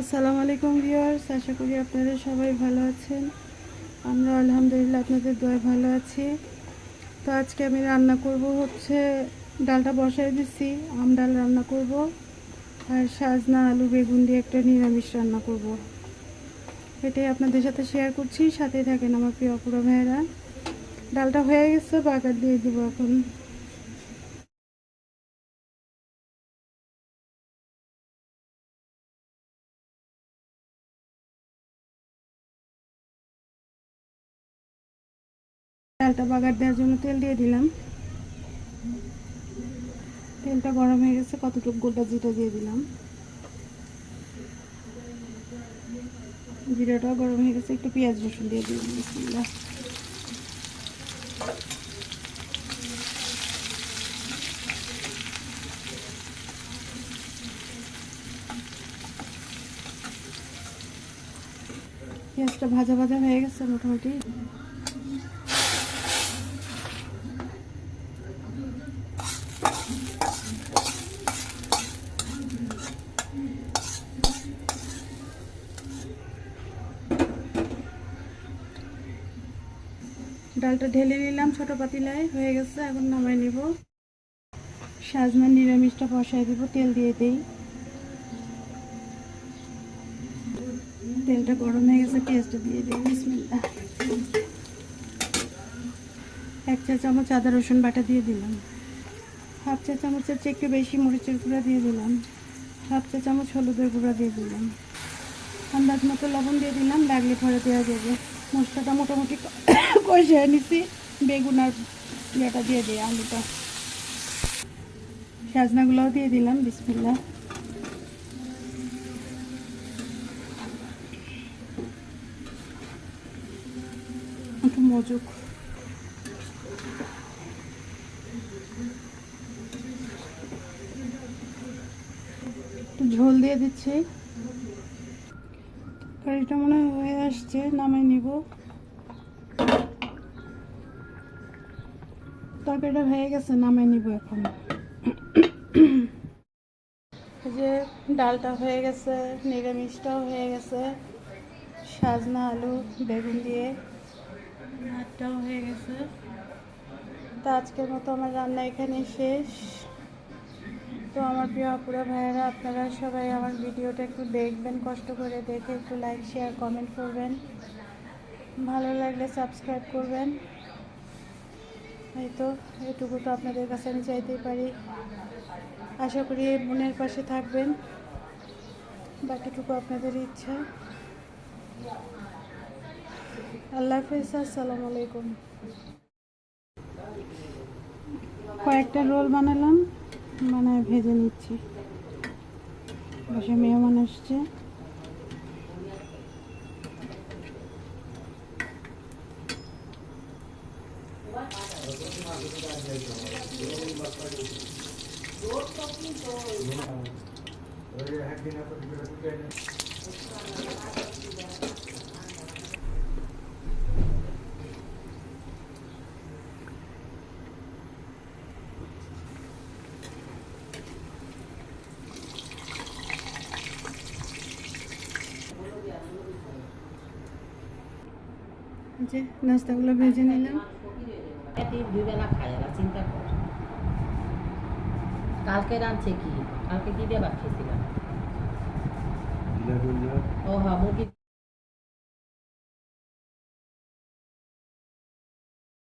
আসসালামু আলাইকুম ভিউয়ার্স, আশা করি আপনারা সবাই ভালো আছেন। আমরা আলহামদুলিল্লাহ আপনাদের দোয়ায় ভালো আছি। তো আজকে আমি রান্না করব হচ্ছে ডালটা বসাই দিচ্ছি আম ডাল রান্না করব আর সাজনা আলু বেগুন দিয়ে একটা নিরামিষ রান্না করব। এটাই আপনাদের সাথে শেয়ার করছি, সাথেই থাকেন আমার প্রিয় পুরো ভাইয়েরা। ডালটা হয়ে গেছে, বাগার দিয়ে দিব এখন। ডালটা বাগার দেওয়ার জন্য তেল দিয়ে দিলাম। তেলটা গরম হয়ে গেছে, কতটুকু গোটা জিরা দিয়ে দিলাম। জিরাটাও গরম হয়ে গেছে, একটু পেঁয়াজ রসুন দিয়ে দিলাম পেঁয়াজটা ভাজা ভাজা হয়ে গেছে মোটামুটি। ডালটা ঢেলে নিলাম, ছোট পাতিলায়। হয়ে গেছে, এখন নামাই নিব। সাজনা নিরামিষটা বসাই দিব, তেল দিয়ে দিই। তেলটা গরম হয়ে গেছে পেঁয়াজটা দিয়ে দিই, বিসমিল্লাহ। এক চা চামচ আদা, রসুন বাটা দিয়ে দিলাম। হাফ চা চামচের চেয়ে একটু বেশি মরিচের গুঁড়া দিয়ে দিলাম। হাফ চা চামচ হলুদের গুঁড়া দিয়ে দিলাম। আন্দাজ মতো লবণ দিয়ে দিলাম, লাগলে পরে দেওয়া যাবে। মশলাটা মোটামুটি কষে নিছি। বেগুন আর ইয়েটা দিয়ে দিই, আলুটা। সাজনাগুলোও দিয়ে দিলাম বিসমিল্লা মজুক। একটু ঝোল দিয়ে দিচ্ছি। কারিটা মনে হয় হয়ে আসছে নামাই নিব। তরকারিটা হয়ে গেছে নামাই নিব এখন। যে ডালটা হয়ে গেছে, নিরামিষটাও হয়ে গেছে। সাজনা, আলু, বেগুন দিয়ে ভাতটাও হয়ে গেছে। তো আজকের মতো আমার রান্না এখানে শেষ। তো আমার প্রিয় আপুরা ভাইয়েরা, আপনারা সবাই আমার ভিডিওটা একটু দেখবেন, কষ্ট করে দেখে একটু লাইক শেয়ার কমেন্ট করবেন। ভালো লাগলে সাবস্ক্রাইব করবেন। এই তো, এটুকু তো আপনাদের কাছে আমি চাইতেই পারি। আশা করি মনের পাশে থাকবেন। বাকিটুকু আপনাদের ইচ্ছা। আল্লাহ হাফেজ, আসসালামু আলাইকুম। কয়েকটা রোল বানালাম। মানে ভেজে নিচ্ছি। বসে মেহমান আসছে। যে নাস্তাগুলো ভেজে নিলাম। দুই খায় এরা চিন্তা কর। কালকে রাঁধছে কি? কালকে কি দেবার খেয়েছিলাম? ও হ্যাঁ মুরগি